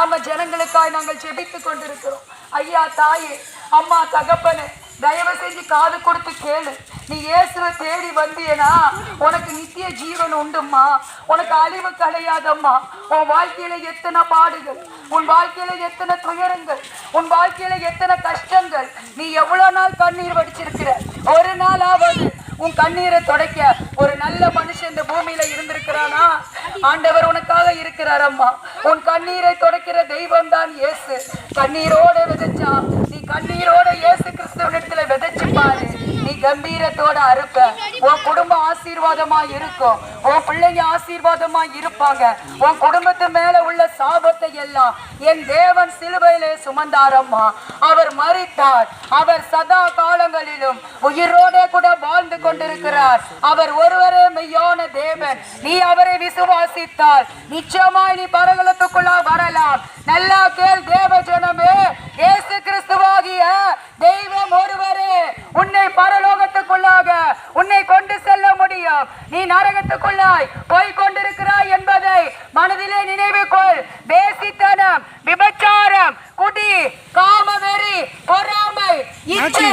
உங்களுக்காய் நாங்கள் ஜெபித்துக் கொண்டிருக்கிறோம். ஐயா தாயே அம்மா தகப்பனே தயவு செஞ்சு காது கொடுத்து கேளு. நீ இயேசுவை தேடி வந்தியனா உனக்கு நித்திய ஜீவன் உண்டும்மா. உனக்கு அழிவு கிடையாதம்மா உன் வாழ்க்கையில எத்தனை பாடுகள் உன் வாழ்க்கையில எத்தனை துயரங்கள் உன் வாழ்க்கையில எத்தனை கஷ்டங்கள் நீ எவ்வளவு நாள் கண்ணீர் வடிச்சிருக்கிற? ஒரு நாளாவது உன் கண்ணீரை துடைக்க ஒரு நல்ல மனுஷன் இந்த பூமியில இருந்திருக்கிறானா ஆண்டவர் உனக்காக இருக்கிறார் அம்மா. உன் கண்ணீரை துடைக்கிற தெய்வம் தான் இயேசு. கண்ணீரோட விதைச்சா நீ கண்ணீரோட இயேசு கிறிஸ்துவனிடத்துல விதைச்சு பாரு. நீ கம்பீரத்தோட அறுப்ப. உன் குடும்பம் ஆசீர்வாதமா இருக்கும். உன் பிள்ளைங்க ஆசீர்வாதமா இருப்பாங்க. உன் குடும்பத்து மேல உள்ள சாபத்தை எல்லாம் என் தேவன் சிலுவையிலே சுமந்தாரம்மா அவர் மறித்தார் அவர் சதா காலங்களிலும் உயிரோட கொண்டிருக்கிறார். அவர் ஒருவரே மெய்யான தேவன். நீ அவரை விசுவாசித்தால் நிச்சயமாய் நீ பரகலத்துக்குள்ள வரலாம். நல்லா கேள் தேவ ஜனமே இயேசு கிறிஸ்துவாகிய தெய்வம் ஒருவரே உன்னை பரலோகத்துக்குள்ளாக உன்னை கொண்டு செல்ல முடியும். நீ நரகத்துக்குள்ளாய் போய் கொண்டிருக்கிறாய் என்பதை மனதிலே நினைவு கொள். பேசித்தனம் விபச்சாரம் குடி காமவெறி பொறாமை பாவங்களுக்கு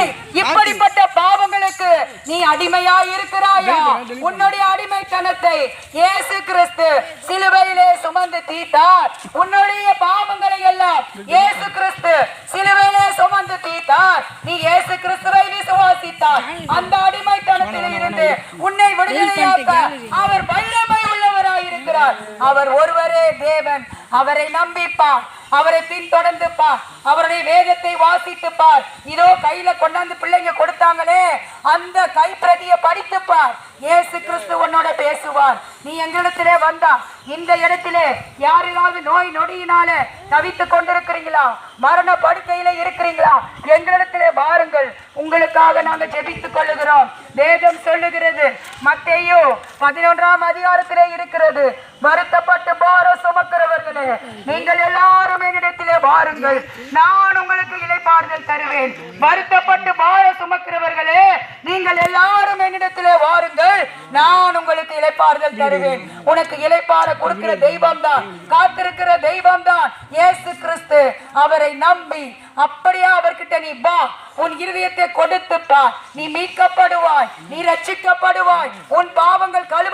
நீ அடிமையா இருக்கிறாயா? உன்னுடைய அடிமைத்தனத்தை இயேசு கிறிஸ்து சிலுவையிலே சுமந்து தீர்த்தார் உன்னுடைய பாவங்களை எல்லாம் இயேசு கிறிஸ்து சிலுவையிலே சுமந்து தீர்த்தார் நீ இயேசு கிறிஸ்துவை விசுவாசித்தார் அந்த அடிமைத்தனத்தில் இருந்து உன்னை விடுதலையாக்க அவர் வல்லமை உள்ளவராய் இருக்கிறார் அவர் ஒருவரே தேவன். அவரை நம்பிப்பார். அவரை பின்தொடர்ந்து பார் அவருடைய வேதத்தை வாசித்து பார் இதோ கையில கொண்டாந்து பிள்ளைங்க கொடுத்தாங்களே. அந்த கைப்பிரதியை படித்து பார் இயேசு கிறிஸ்து உன்னோட பேசுவார். நீ எங்களிடத்திலே வந்தா. இந்த இடத்திலே யாரையாவது நோய் நொடியினால தவித்து கொண்டிருக்கிறீங்களா? மரண படுக்கையில இருக்கிறீங்களா? எங்களிடத்திலே வாருங்கள். உங்களுக்காக நாங்கள் ஜெபித்துக் கொள்ளுகிறோம். வேதம் சொல்லுகிறது மத்தேயு பதினொன்றாம் அதிகாரத்திலே இருக்கிறது. வருத்தப்பட்டு பாரம் சுமக்கிறவர்களே நீங்கள் எல்லாரும் என்னிடத்திலே வாருங்கள். நான் உங்களுக்கு இளைப்பாறுதல் தருவேன். வருத்தப்பட்டு பாரம் சுமக்கிறவர்களே நீங்கள் எல்லாரும் என்னிடத்திலே வாருங்கள். நான் இளைப்பாறுதல் தருவேன். உனக்கு இளைப்பாற கொடுக்கிற தெய்வம் தான் காத்திருக்கிற தெய்வம் தான் இயேசு கிறிஸ்து அவரை நம்பி அப்படியே அவர்கிட்ட நீ வா. உன் இருதயத்தை கொடுத்து பார் நீ மீட்கப்படுவாய். நீ ரட்சிக்கப்படுவாய். உன் பாவங்கள் கழுவப்படும்